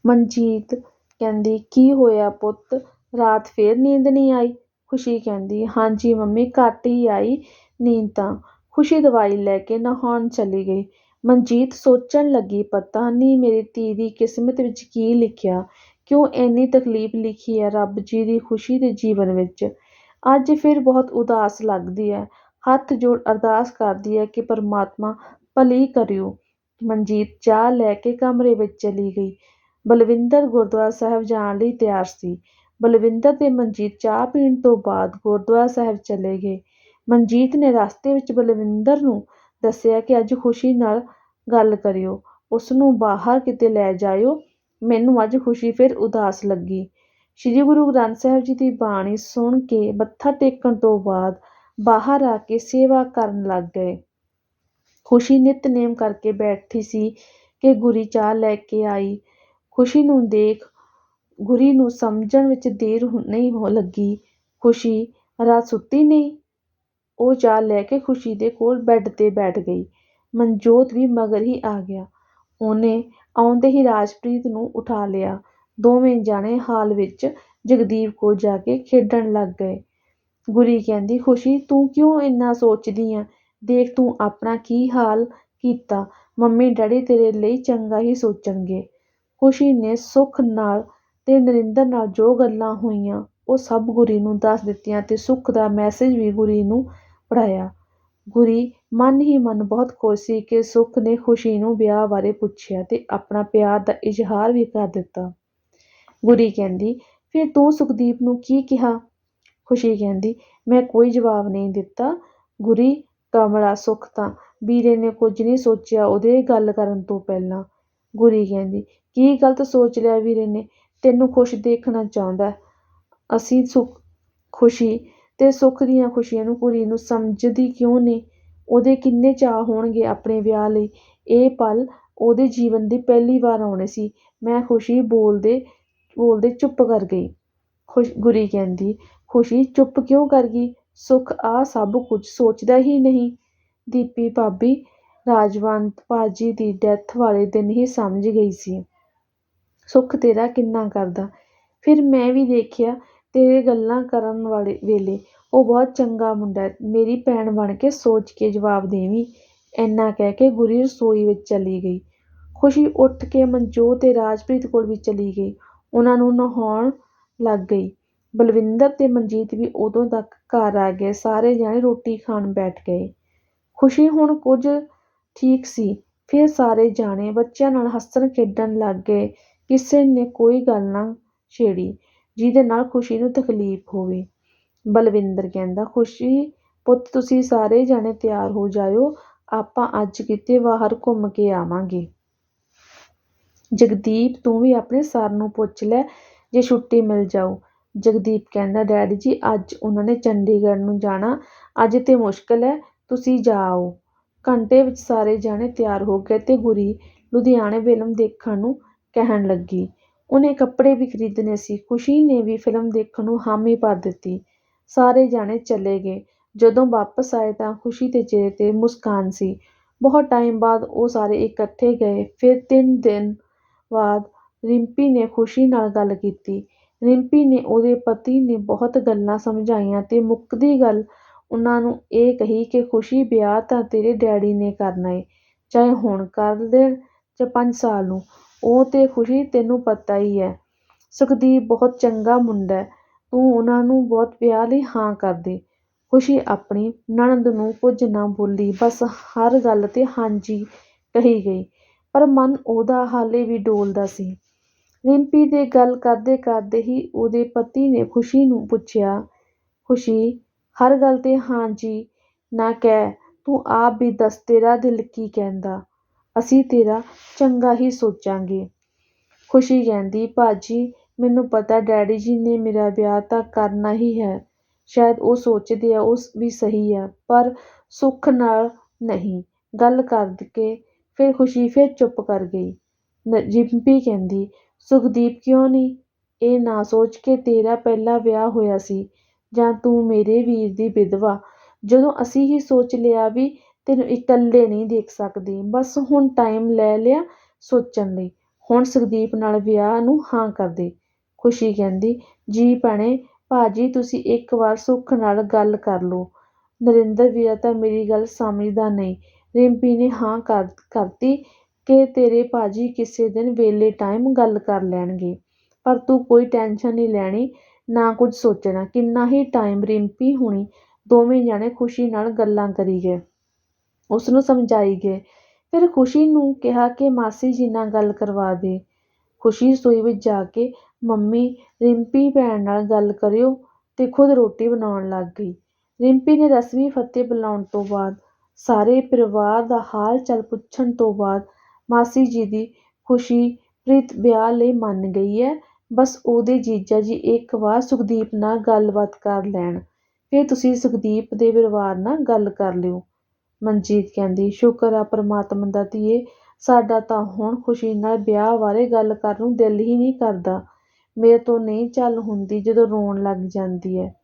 ਮਨਜੀਤ ਕਹਿੰਦੀ, ਕੀ ਹੋਇਆ ਪੁੱਤ ਰਾਤ ਫਿਰ ਨੀਂਦ ਨਹੀਂ ਆਈ। ਖੁਸ਼ੀ ਕਹਿੰਦੀ, ਹਾਂਜੀ ਮੰਮੀ ਘੱਟ ਹੀ ਆਈ ਨੀਂਦ ਤਾਂ। ਖੁਸ਼ੀ ਦਵਾਈ ਲੈ ਕੇ ਨਹਾਉਣ ਚਲੀ ਗਈ। ਮਨਜੀਤ ਸੋਚਣ ਲੱਗੀ, ਪਤਾ ਨਹੀਂ ਮੇਰੀ ਧੀ ਦੀ ਕਿਸਮਤ ਵਿੱਚ ਕੀ ਲਿਖਿਆ, ਕਿਉਂ ਇੰਨੀ ਤਕਲੀਫ਼ ਲਿਖੀ ਹੈ ਰੱਬ ਜੀ ਦੀ ਖੁਸ਼ੀ ਦੇ ਜੀਵਨ ਵਿੱਚ। ਅੱਜ ਫਿਰ ਬਹੁਤ ਉਦਾਸ ਲੱਗਦੀ ਹੈ ਹੱਥ ਜੋੜ ਅਰਦਾਸ ਕਰਦੀ ਹੈ ਕਿ ਪਰਮਾਤਮਾ ਭਲੀ ਕਰਿਓ। ਮਨਜੀਤ ਚਾਹ ਲੈ ਕੇ ਕਮਰੇ ਵਿੱਚ ਚਲੀ ਗਈ। ਬਲਵਿੰਦਰ ਗੁਰਦੁਆਰਾ ਸਾਹਿਬ ਜਾਣ ਲਈ ਤਿਆਰ ਸੀ। ਬਲਵਿੰਦਰ ਤੇ ਮਨਜੀਤ ਚਾਹ ਪੀਣ ਤੋਂ ਬਾਅਦ ਗੁਰਦੁਆਰਾ ਸਾਹਿਬ ਚਲੇ ਗਏ। ਮਨਜੀਤ ਨੇ ਰਸਤੇ ਵਿੱਚ ਬਲਵਿੰਦਰ ਨੂੰ ਦੱਸਿਆ ਕਿ ਅੱਜ ਖੁਸ਼ੀ ਨਾਲ ਗੱਲ ਕਰਿਓ, ਉਸਨੂੰ ਬਾਹਰ ਕਿਤੇ ਲੈ ਜਾਇਓ। ਮੈਨੂੰ ਅੱਜ ਖੁਸ਼ੀ ਫਿਰ ਉਦਾਸ ਲੱਗੀ। ਸ੍ਰੀ ਗੁਰੂ ਗ੍ਰੰਥ ਸਾਹਿਬ ਜੀ ਦੀ ਬਾਣੀ ਸੁਣ ਕੇ ਮੱਥਾ ਟੇਕਣ ਤੋਂ ਬਾਅਦ ਬਾਹਰ ਆ ਕੇ ਸੇਵਾ ਕਰਨ ਲੱਗ ਗਏ। ਖੁਸ਼ੀ ਨਿਤਨੇਮ ਕਰਕੇ ਬੈਠੀ ਸੀ ਕਿ ਗੁਰੀ ਚਾਹ ਲੈ ਕੇ ਆਈ। ਖੁਸ਼ੀ ਨੂੰ ਦੇਖ ਗੁਰੀ ਨੂੰ ਸਮਝਣ ਵਿੱਚ ਦੇਰ ਨਹੀਂ ਲੱਗੀ। ਖੁਸ਼ੀ ਰਾਤ ਸੁੱਤੀ ਨਹੀਂ। ਉਹ ਚਾਹ ਲੈ ਕੇ ਖੁਸ਼ੀ ਦੇ ਕੋਲ ਬੈੱਡ ਤੇ ਬੈਠ ਗਈ। ਮਨਜੋਤ ਵੀ ਮਗਰ ਹੀ ਆ ਗਿਆ। ਉਹਨੇ ਆਉਂਦੇ ਹੀ ਰਾਜਪ੍ਰੀਤ ਨੂੰ ਉਠਾ ਲਿਆ। ਦੋਵੇਂ ਜਾਣੇ ਹਾਲ ਵਿੱਚ ਜਗਦੀਪ ਕੋਲ ਜਾ ਕੇ ਖੇਡਣ ਲੱਗ ਗਏ। ਗੁਰੀ ਕਹਿੰਦੀ, ਖੁਸ਼ੀ ਤੂੰ ਕਿਉਂ ਇੰਨਾ ਸੋਚਦੀ ਆਂ, ਦੇਖ ਤੂੰ ਆਪਣਾ ਕੀ ਹਾਲ ਕੀਤਾ। ਮੰਮੀ ਡੈਡੀ ਤੇਰੇ ਲਈ ਚੰਗਾ ਹੀ ਸੋਚਣਗੇ ਖੁਸ਼ੀ ਨੇ ਸੁੱਖ ਨਾਲ ਤੇ ਨਰਿੰਦਰ ਨਾਲ ਜੋ ਗੱਲਾਂ ਹੋਈਆਂ, ਉਹ ਸਭ ਗੁਰੀ ਨੂੰ ਦੱਸ ਦਿੱਤੀਆਂ ਤੇ ਸੁੱਖ ਦਾ ਮੈਸੇਜ ਵੀ ਗੁਰੀ ਨੂੰ ਪੜ੍ਹਾਇਆ। ਗੁਰੀ ਮਨ ਹੀ ਮਨ ਬਹੁਤ ਖੁਸ਼ ਸੀ ਕਿ ਸੁੱਖ ਨੇ ਖੁਸ਼ੀ ਨੂੰ ਵਿਆਹ ਬਾਰੇ ਪੁੱਛਿਆ ਤੇ ਆਪਣਾ ਪਿਆਰ ਦਾ ਇਜ਼ਹਾਰ ਵੀ ਕਰ ਦਿੱਤਾ। ਗੁਰੀ ਕਹਿੰਦੀ, ਫਿਰ ਤੂੰ ਸੁਖਦੀਪ ਨੂੰ ਕੀ ਕਿਹਾ? ਖੁਸ਼ੀ ਕਹਿੰਦੀ, ਮੈਂ ਕੋਈ ਜਵਾਬ ਨਹੀਂ ਦਿੱਤਾ। ਗੁਰੀ, ਕਮਲਾ, ਸੁੱਖ ਤਾਂ ਵੀਰੇ ਨੇ ਕੁਝ ਨਹੀਂ ਸੋਚਿਆ ਉਹਦੇ ਗੱਲ ਕਰਨ ਤੋਂ ਪਹਿਲਾਂ। ਗੁਰੀ ਕਹਿੰਦੀ ਕੀ ਗਲਤ ਸੋਚ ਲਿਆ ਵੀਰੇ ਨੇ? ਤੈਨੂੰ ਖੁਸ਼ ਦੇਖਣਾ ਚਾਹੁੰਦਾ ਅਸੀਂ ਸੁੱਖ, ਖੁਸ਼ੀ ਤੇ ਸੁੱਖ ਦੀਆਂ ਖੁਸ਼ੀਆਂ ਨੂੰ ਗੁਰੀ ਨੂੰ ਸਮਝਦੀ ਕਿਉਂ ਨਹੀਂ ਉਹਦੇ ਕਿੰਨੇ ਚਾਅ ਹੋਣਗੇ ਆਪਣੇ ਵਿਆਹ ਲਈ? ਇਹ ਪਲ ਉਹਦੇ ਜੀਵਨ ਦੀ ਪਹਿਲੀ ਵਾਰ ਆਉਣੇ ਸੀ। ਮੈਂ ਖੁਸ਼ੀ ਬੋਲਦੇ ਬੋਲਦੇ ਚੁੱਪ ਕਰ ਗਈ। ਖੁਸ਼, ਗੁਰੀ ਕਹਿੰਦੀ, ਖੁਸ਼ੀ ਚੁੱਪ ਕਿਉਂ ਕਰ ਗਈ? ਸੁੱਖ ਆ ਸਭ ਕੁਝ ਸੋਚਦਾ ਹੀ ਨਹੀਂ। ਦੀਪੀ ਭਾਬੀ ਰਾਜਵੰਤ ਭਾਜੀ ਦੀ ਡੈਥ ਵਾਲੇ ਦਿਨ ਹੀ ਸਮਝ ਗਈ ਸੀ। ਸੁੱਖ ਤੇਰਾ ਕਿੰਨਾ ਕਰਦਾ। ਫਿਰ ਮੈਂ ਵੀ ਦੇਖਿਆ ਤੇਰੇ ਗੱਲਾਂ ਕਰਨ ਵਾਲੇ ਵੇਲੇ ਉਹ ਬਹੁਤ ਚੰਗਾ ਮੁੰਡਾ ਮੇਰੀ ਭੈਣ ਬਣ ਕੇ ਸੋਚ ਕੇ ਜਵਾਬ ਦੇਵੀਂ। ਇੰਨਾ ਕਹਿ ਕੇ ਗੁਰੀ ਰਸੋਈ ਵਿੱਚ ਚਲੀ ਗਈ। ਖੁਸ਼ੀ ਉੱਠ ਕੇ ਮਨਜੋਤ ਤੇ ਰਾਜਪ੍ਰੀਤ ਕੋਲ ਵੀ ਚਲੀ ਗਈ। ਉਹਨਾਂ ਨੂੰ ਨਹਾਉਣ ਲੱਗ ਗਈ। ਬਲਵਿੰਦਰ ਤੇ ਮਨਜੀਤ ਵੀ ਉਦੋਂ ਤੱਕ ਘਰ ਆ ਗਏ। ਸਾਰੇ ਜਾਣੇ ਰੋਟੀ ਖਾਣ ਬੈਠ ਗਏ। ਖੁਸ਼ੀ ਹੁਣ ਕੁਝ ਠੀਕ ਸੀ। ਫਿਰ ਸਾਰੇ ਜਾਣੇ ਬੱਚਿਆਂ ਨਾਲ ਹੱਸਣ ਖੇਡਣ ਲੱਗ ਗਏ। ਕਿਸੇ ਨੇ ਕੋਈ ਗੱਲ ਨਾ ਛੇੜੀ ਜਿਹਦੇ ਨਾਲ ਖੁਸ਼ੀ ਨੂੰ ਤਕਲੀਫ ਹੋਵੇ। ਬਲਵਿੰਦਰ ਕਹਿੰਦਾ, ਖੁਸ਼ੀ ਪੁੱਤ, ਤੁਸੀਂ ਸਾਰੇ ਜਾਣੇ ਤਿਆਰ ਹੋ ਜਾਇਓ। ਆਪਾਂ ਅੱਜ ਕਿਤੇ ਬਾਹਰ ਘੁੰਮ ਕੇ ਆਵਾਂਗੇ। ਜਗਦੀਪ, ਤੂੰ ਵੀ ਆਪਣੇ ਸਰ ਨੂੰ ਪੁੱਛ ਲੈ ਜੇ ਛੁੱਟੀ ਮਿਲ ਜਾਊ। ਜਗਦੀਪ ਕਹਿੰਦਾ, ਡੈਡੀ ਜੀ, ਅੱਜ ਉਹਨਾਂ ਨੇ ਚੰਡੀਗੜ੍ਹ ਨੂੰ ਜਾਣਾ। ਅੱਜ ਤੇ ਮੁਸ਼ਕਲ ਹੈ ਤੁਸੀਂ ਜਾਓ। ਘੰਟੇ ਵਿੱਚ ਸਾਰੇ ਜਾਣੇ ਤਿਆਰ ਹੋ ਗਏ ਤੇ ਗੁਰੀ ਲੁਧਿਆਣੇ ਫਿਲਮ ਦੇਖਣ ਨੂੰ ਕਹਿਣ ਲੱਗੀ। ਉਹਨੇ ਕੱਪੜੇ ਵੀ ਖਰੀਦਣੇ ਸੀ। ਖੁਸ਼ੀ ਨੇ ਵੀ ਫਿਲਮ ਦੇਖਣ ਨੂੰ ਹਾਮੀ ਭਰ ਦਿੱਤੀ। ਸਾਰੇ ਜਾਣੇ ਚਲੇ ਗਏ। ਜਦੋਂ ਵਾਪਸ ਆਏ ਤਾਂ ਖੁਸ਼ੀ ਦੇ ਚਿਹਰੇ ਤੇ ਮੁਸਕਾਨ ਸੀ। ਬਹੁਤ ਟਾਈਮ ਬਾਅਦ ਉਹ ਸਾਰੇ ਇਕੱਠੇ ਗਏ। ਫਿਰ ਤਿੰਨ ਦਿਨ ਬਾਅਦ ਰਿੰਪੀ ਨੇ ਖੁਸ਼ੀ ਨਾਲ ਗੱਲ ਕੀਤੀ। ਰਿੰਪੀ ਨੇ ਉਹਦੇ ਪਤੀ ਨੇ ਬਹੁਤ ਗੱਲਾਂ ਸਮਝਾਈਆਂ ਤੇ ਮੁੱਕਦੀ ਗੱਲ ਉਹਨਾਂ ਨੂੰ ਇਹ ਕਹੀ ਕਿ ਖੁਸ਼ੀ ਵਿਆਹ ਤਾਂ ਤੇਰੇ ਡੈਡੀ ਨੇ ਕਰਨਾ ਏ, ਚਾਹੇ ਹੁਣ ਕਰ ਦੇਣ ਜਾਂ ਪੰਜ ਸਾਲ ਨੂੰ। ਉਹ ਤਾਂ ਖੁਸ਼ੀ ਤੈਨੂੰ ਪਤਾ ਹੀ ਹੈ। ਸੁਖਦੀਪ ਬਹੁਤ ਚੰਗਾ ਮੁੰਡਾ ਤੂੰ ਉਹਨਾਂ ਨੂੰ ਬਹੁਤ ਵਿਆਹ ਲਈ ਹਾਂ ਕਰ ਦੇ ਖੁਸ਼ੀ ਆਪਣੀ ਨਣਦ ਨੂੰ ਕੁਝ ਨਾ ਬੋਲੀ, ਬਸ ਹਰ ਗੱਲ ਤੇ ਹਾਂਜੀ ਕਹੀ ਗਈ। ਪਰ ਮਨ ਉਹਦਾ ਹਾਲੇ ਵੀ ਡੋਲਦਾ ਸੀ। ਰਿੰਪੀ ਦੇ ਗੱਲ ਕਰਦੇ ਕਰਦੇ ਹੀ ਉਹਦੇ ਪਤੀ ਨੇ ਖੁਸ਼ੀ ਨੂੰ ਪੁੱਛਿਆ, ਖੁਸ਼ੀ, ਹਰ ਗੱਲ ਤੇ ਹਾਂਜੀ ਨਾ ਕਹਿ, ਤੂੰ ਆਪ ਵੀ ਦੱਸ ਤੇਰਾ ਦਿਲ ਕੀ ਕਹਿੰਦਾ? ਅਸੀਂ ਤੇਰਾ ਚੰਗਾ ਹੀ ਸੋਚਾਂਗੇ। ਖੁਸ਼ੀ ਕਹਿੰਦੀ, ਭਾਜੀ, ਮੈਨੂੰ ਪਤਾ ਡੈਡੀ ਜੀ ਨੇ ਮੇਰਾ ਵਿਆਹ ਤਾਂ ਕਰਨਾ ਹੀ ਹੈ। ਸ਼ਾਇਦ ਉਹ ਸੋਚਦੇ ਆ ਉਹ ਵੀ ਸਹੀ ਆ, ਪਰ ਸੁੱਖ ਨਾਲ ਨਹੀਂ। ਗੱਲ ਕਰਕੇ ਫਿਰ ਖੁਸ਼ੀ ਫਿਰ ਚੁੱਪ ਕਰ ਗਈ। ਰਿੰਪੀ ਕਹਿੰਦੀ, ਸੁਖਦੀਪ ਕਿਉਂ ਨਹੀਂ? ਇਹ ਨਾ ਸੋਚ ਕੇ ਤੇਰਾ ਪਹਿਲਾ ਵਿਆਹ ਹੋਇਆ ਸੀ, ਜਾਂ ਤੂੰ ਮੇਰੇ ਵੀਰ ਦੀ ਵਿਧਵਾ। ਜਦੋਂ ਅਸੀਂ ਹੀ ਸੋਚ ਲਿਆ ਵੀ ਤੈਨੂੰ ਇਕੱਲੇ ਨਹੀਂ ਦੇਖ ਸਕਦੀ। ਬਸ ਹੁਣ ਟਾਈਮ ਲੈ ਲਿਆ ਸੋਚਣ ਲਈ। ਹੁਣ ਸੁਖਦੀਪ ਨਾਲ ਵਿਆਹ ਨੂੰ ਹਾਂ ਕਰ ਦੇ। ਖੁਸ਼ੀ ਕਹਿੰਦੀ, ਜੀ ਭੈਣੇ, ਭਾਜੀ, ਤੁਸੀਂ ਇੱਕ ਵਾਰ ਸੁੱਖ ਨਾਲ ਗੱਲ ਕਰ ਲਓ। ਨਰਿੰਦਰ ਵੀਰਾ ਤਾਂ ਮੇਰੀ ਗੱਲ ਸਮਝਦਾ ਨਹੀਂ। ਰਿੰਪੀ ਨੇ ਹਾਂ ਕਰ, ਕਰਤੀ ਕਿ ਤੇਰੇ ਭਾਜੀ ਕਿਸੇ ਦਿਨ ਵੇਲੇ ਟਾਈਮ ਗੱਲ ਕਰ ਲੈਣਗੇ। ਪਰ ਤੂੰ ਕੋਈ ਟੈਨਸ਼ਨ ਨਹੀਂ ਲੈਣੀ, ਨਾ ਕੁਝ ਸੋਚਣਾ। ਕਿੰਨਾ ਹੀ ਟਾਈਮ ਰਿੰਪੀ ਹੁਣੀ ਦੋਵੇਂ ਜਾਣੇ ਖੁਸ਼ੀ ਨਾਲ ਗੱਲਾਂ ਕਰੀ ਗਏ। ਉਸ ਨੂੰ ਸਮਝਾਈ ਗਏ। ਫਿਰ ਖੁਸ਼ੀ ਨੂੰ ਕਿਹਾ ਕਿ ਮਾਸੀ ਜੀ ਨਾਲ ਗੱਲ ਕਰਵਾ ਦੇ। ਖੁਸ਼ੀ ਰਸੋਈ ਵਿੱਚ ਜਾ ਕੇ ਮੰਮੀ ਰਿੰਪੀ ਭੈਣ ਨਾਲ ਗੱਲ ਕਰਿਓ ਤੇ ਖੁਦ ਰੋਟੀ ਬਣਾਉਣ ਲੱਗ ਗਈ। ਰਿੰਪੀ ਨੇ ਰਸਮੀ ਫਤਿਹ ਬੁਲਾਉਣ ਤੋਂ ਬਾਅਦ, ਸਾਰੇ ਪਰਿਵਾਰ ਦਾ ਹਾਲ ਚਾਲ ਪੁੱਛਣ ਤੋਂ ਬਾਅਦ ਮਾਸੀ ਜੀ ਦੀ ਖੁਸ਼ੀ ਪ੍ਰੀਤ ਵਿਆਹ ਲਈ ਮੰਨ ਗਈ ਹੈ। ਬਸ ਉਹਦੇ ਜੀਜਾ ਜੀ ਇੱਕ ਵਾਰ ਸੁਖਦੀਪ ਨਾਲ ਗੱਲਬਾਤ ਕਰ ਲੈਣ। ਫਿਰ ਤੁਸੀਂ ਸੁਖਦੀਪ ਦੇ ਪਰਿਵਾਰ ਨਾਲ ਗੱਲ ਕਰ ਲਿਓ। ਮਨਜੀਤ ਕਹਿੰਦੀ, ਸ਼ੁਕਰ ਆ ਪਰਮਾਤਮਾ ਦਾ ਧੀਏ, ਸਾਡਾ ਤਾਂ ਹੁਣ ਖੁਸ਼ੀ ਨਾਲ ਵਿਆਹ ਬਾਰੇ ਗੱਲ ਕਰਨ ਨੂੰ ਦਿਲ ਹੀ ਨਹੀਂ ਕਰਦਾ। ਮੇਰੇ ਤੋਂ ਨਹੀਂ ਝੱਲ ਹੁੰਦੀ ਜਦੋਂ ਰੋਣ ਲੱਗ ਜਾਂਦੀ ਹੈ।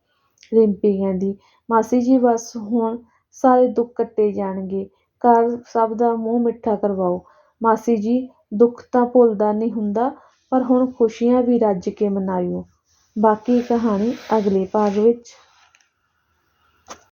ਰਿੰਪੀ ਕਹਿੰਦੀ, ਮਾਸੀ ਜੀ, ਬਸ ਹੁਣ ਸਾਰੇ ਦੁੱਖ ਕੱਟੇ ਜਾਣਗੇ। ਘਰ ਸਭ ਦਾ ਮੂੰਹ ਮਿੱਠਾ ਕਰਵਾਓ। ਮਾਸੀ ਜੀ, ਦੁੱਖ ਤਾਂ ਭੁੱਲਦਾ ਨਹੀਂ ਹੁੰਦਾ, ਪਰ ਹੁਣ ਖੁਸ਼ੀਆਂ ਵੀ ਰੱਜ ਕੇ ਮਨਾਇਓ। ਬਾਕੀ ਕਹਾਣੀ ਅਗਲੇ ਭਾਗ ਵਿੱਚ।